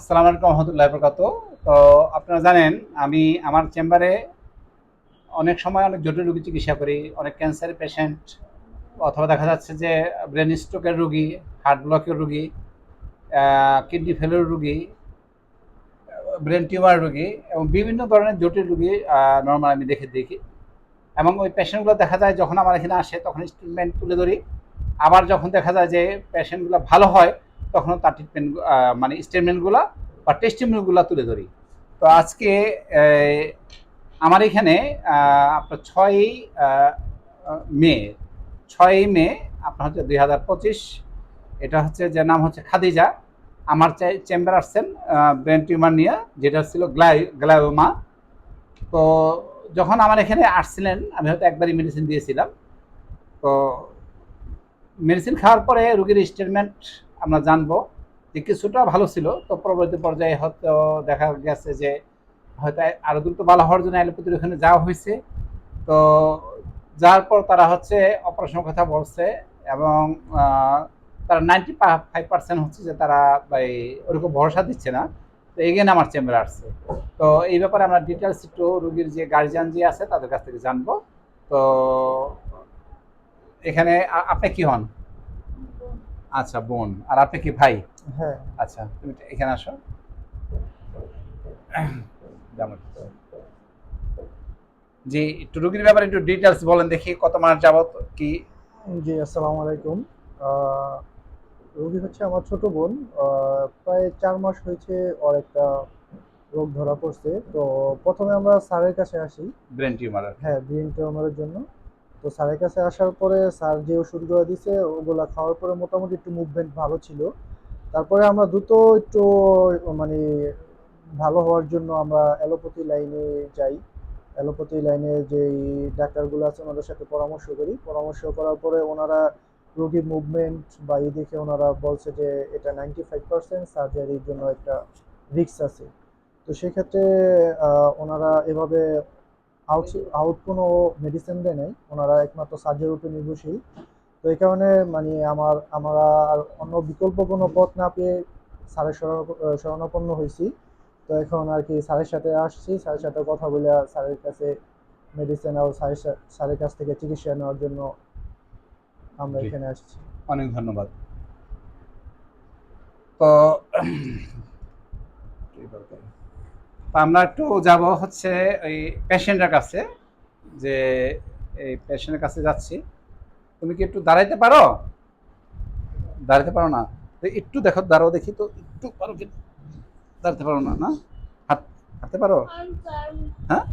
আসসালামু আলাইকুম রহমতুল্লাহ বরকাত। তো আপনারা জানেন, আমি আমার চেম্বারে অনেক সময় অনেক জটিল রোগী চিকিৎসা করি, অনেক ক্যান্সার পেশেন্ট অথবা দেখা যাচ্ছে যে ব্রেন স্ট্রোকের রুগী হার্ট ব্লকের রুগী কিডনি ফেলের রুগী ব্রেন টিউমার রুগী, এবং বিভিন্ন ধরনের জটিল রুগী নর্মাল আমি দেখে দেখি। এবং ওই পেশেন্টগুলো দেখা যায় যখন আমার এখানে আসে, তখন ট্রিটমেন্ট তুলে ধরি। আবার যখন দেখা যায় যে পেশেন্টগুলো ভালো হয় তখন তার ট্রিটমেন্ট মানে স্টেটমেন্টগুলো বা টেস্টিমেন্টগুলো তুলে ধরি। তো আজকে আমার এখানে আপনার ছয়ই মে ছয়ই মে, আপনার হচ্ছে দুই হাজার পঁচিশ, এটা হচ্ছে যে নাম হচ্ছে খাদিজা। আমার চাই চেম্বার আসছেন ব্রেন টিউমার নিয়ে, যেটা ছিল গ্লাই গ্লায়োমা তো যখন আমার এখানে আসছিলেন, আমি হয়তো একবারই মেডিসিন দিয়েছিলাম। তো মেডিসিন খাওয়ার পরে রুগীর স্টেটমেন্ট আমরা জানব যে কিছুটা ভালো ছিল। তো পরবর্তী পর্যায়ে হয়তো দেখা গেছে যে হয়তো আরও দ্রুত ভালো হওয়ার জন্য অ্যালোপ্যাথির ওখানে যাওয়া হয়েছে। তো যার পর তারা হচ্ছে অপারেশনের কথা বলছে এবং তারা নাইনটি ফাইভ পার্সেন্ট হচ্ছে যে তারা এই ওরকম ভরসা দিচ্ছে না। তো এগেন আমার চেম্বারে আসছে। তো এই ব্যাপারে আমরা ডিটেলস একটু রুগীর যে গার্জিয়ান যে আছে তাদের কাছ থেকে জানব। তো এখানে আপনি কি হন? আচ্ছা বোন। আর আপনি কি ভাই? হ্যাঁ। আচ্ছা তুমি এখানে আসো। জি একটু রুগীর ব্যাপারে একটু ডিটেলস বলেন দেখি কত মাস যাবত কি? জি আসসালামু আলাইকুম। রোগী হচ্ছে আমার ছোট বোন। প্রায় চার মাস হয়েছে ওর একটা রোগ ধরা পড়ছে। তো প্রথমে আমরা স্যারের কাছে আসি। ব্রেন টিউমার হ্যাঁ ব্রেন টিউমারের জন্য। তো স্যারের কাছে আসার পরে স্যার যে ওষুধগুলো দিছে, ওগুলা খাওয়ার পরে মোটামুটি একটু মুভমেন্ট ভালো ছিল। তারপরে আমরা দ্রুত একটু মানে ভালো হওয়ার জন্য আমরা অ্যালোপ্যাথি লাইনে যাই। অ্যালোপ্যাথি লাইনে যেই ডাক্তারগুলো আছে, ওনাদের সাথে পরামর্শ করি। পরামর্শ করার পরে ওনারা রোগীর মুভমেন্ট বা এই দেখে ওনারা বলছে যে, এটা নাইনটি ফাইভ পার্সেন্ট সার্জারির জন্য একটা রিস্ক আছে। তো সেক্ষেত্রে ওনারা এভাবে আউট আউট কোনো মেডিসিন দেয় নাই। ওনারা একমাত্র সার্জারির উপরে নির্ভরশীল। তো এই কারণে মানে আমার আমরা আর অন্য বিকল্প কোনো পথ না পেয়ে স্যারের শরণ- শরণাপন্ন হয়েছি। তো এখন আর কি স্যারের সাথে আসছি। স্যারের সাথে কথা বলে স্যারের কাছে মেডিসিন আর স্যারের স্যারের কাছ থেকে চিকিৎসা নেওয়ার জন্য আমরা এখানে আসছি। অনেক ধন্যবাদ। তো তো আমরা একটু যাব হচ্ছে ওই পেশেন্টের কাছে যে এই পেশেন্টের কাছে যাচ্ছি। তুমি কি একটু দাঁড়াইতে পারো? দাঁড়াতে পারো না? একটু দেখো দাঁড়াও দেখি তো একটু পারো কি দাঁড়াতে পারো না না? হাত হাঁটতে পারো? হ্যাঁ?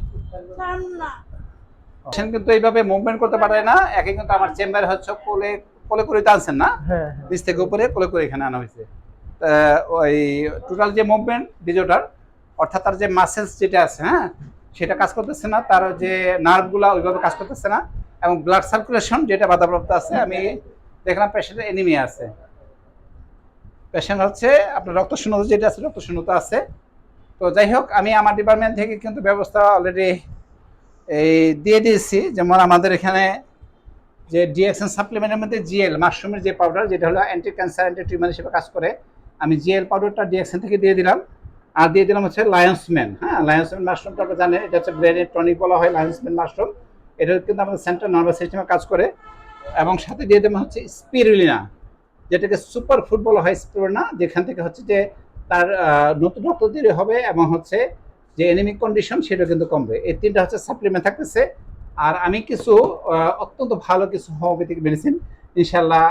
পেশেন্ট কিন্তু এইভাবে মুভমেন্ট করতে পারে না একে কিন্তু আমার চেম্বারে হচ্ছে কোলে কোলে করে টানছেন না? হ্যাঁ নিচ থেকে উপরে কোলে করে এখানে আনা হয়েছে। তা ওই টোটাল যে মুভমেন্ট ডিজোটার অর্থাৎ তার যে মাসেলস যেটা আছে হ্যাঁ? সেটা কাজ করতেছে না, তার যে নার্ভগুলা ওইভাবে কাজ করতেছে না এবং ব্লাড সার্কুলেশন যেটা বাধাপ্রাপ্ত আছে, আমি দেখলাম পেশেন্টের এনিমিয়া আছে। পেশেন্ট হচ্ছে আপনার রক্ত শূন্যতা যেটা আছে, রক্ত শূন্যতা আছে। তো যাই হোক, আমি আমার ডিপার্টমেন্ট থেকে কিন্তু ব্যবস্থা অলরেডি এই দিয়ে দিয়েছি। যেমন আমাদের এখানে যে ডিএক্সএন সাপ্লিমেন্টের মধ্যে জিএল মাশরুমের যে পাউডার যেটা হলো অ্যান্টি ক্যান্সার অ্যান্টি টিউমার হিসেবে কাজ করে, আমি জিএল পাউডারটা ডিএক্সএন থেকে দিয়ে দিলাম। আর দিয়ে দিলাম হচ্ছে লায়ন্সম্যান হ্যাঁ? লায়ন্সম্যান মাশরুমটা আপনারা জানেন, এটা হচ্ছে ব্রেনের টনিক বলা হয় লায়ন্সম্যান মাশরুম এটা কিন্তু আমাদের সেন্ট্রাল নার্ভাস সিস্টেমে কাজ করে। এবং সাথে দিয়ে দেবো হচ্ছে স্পিরুলিনা যেটাকে সুপার ফুড বলা হয় স্পিরুলিনা যেখান থেকে হচ্ছে যে তার নতুন রক্ত তৈরি হবে এবং হচ্ছে যে এনিমিক কন্ডিশন সেটা কিন্তু কমবে। এই তিনটা হচ্ছে সাপ্লিমেন্ট থাকতেছে। আর আমি কিছু অত্যন্ত ভালো কিছু হোমিওপ্যাথিক মেডিসিন ইনশাল্লাহ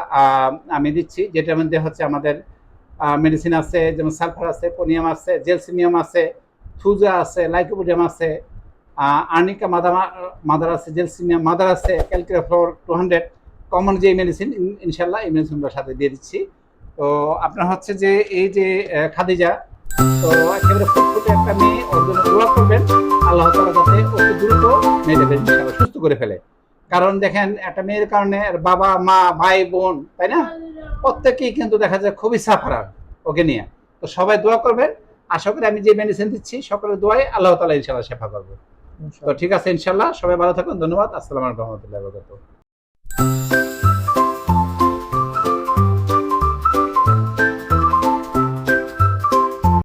আমি দিচ্ছি, যেটার মধ্যে হচ্ছে আমাদের মেডিসিন আছে, যেমন সালফার আছে, পোনিয়াম আছে, জেলসিনিয়াম আছে, থুজা আছে লাইকোপোডিয়াম আছে আর্নিকা মাদার মাদার আছে, জেলসিনিয়াম মাদার আছে calc fluor two hundred common যে মেডিসিন ইনশাল্লাহ এই মেডিসিনগুলোর সাথে দিয়ে দিচ্ছি। তো আপনার হচ্ছে যে এই যে খাদিজা, তো একেবারে ফুটফুটে একটা মেয়ে, ওর জন্য দোয়া করবেন, আল্লাহ তালা যাতে অতি দ্রুত ইনশাআল্লাহ সুস্থ করে ফেলে। কারণ দেখেন, একটা মেয়ের কারণে বাবা, মা, ভাই, বোন, তাই না? প্রত্যেকেই কিন্তু দেখা যায় খুবই সাফার ওকে নিয়ে। তো সবাই দোয়া করবেন। আশা করি আমি যে মেডিসিন দিচ্ছি সকলের দোয়াই আল্লাহ তালা ইনশাল্লাহ সেফা করব। তো ঠিক আছে ইনশাল্লাহ সবাই ভালো থাকুন ধন্যবাদ। আসসালাম রহমতুল্লাহ বরকাতুহ।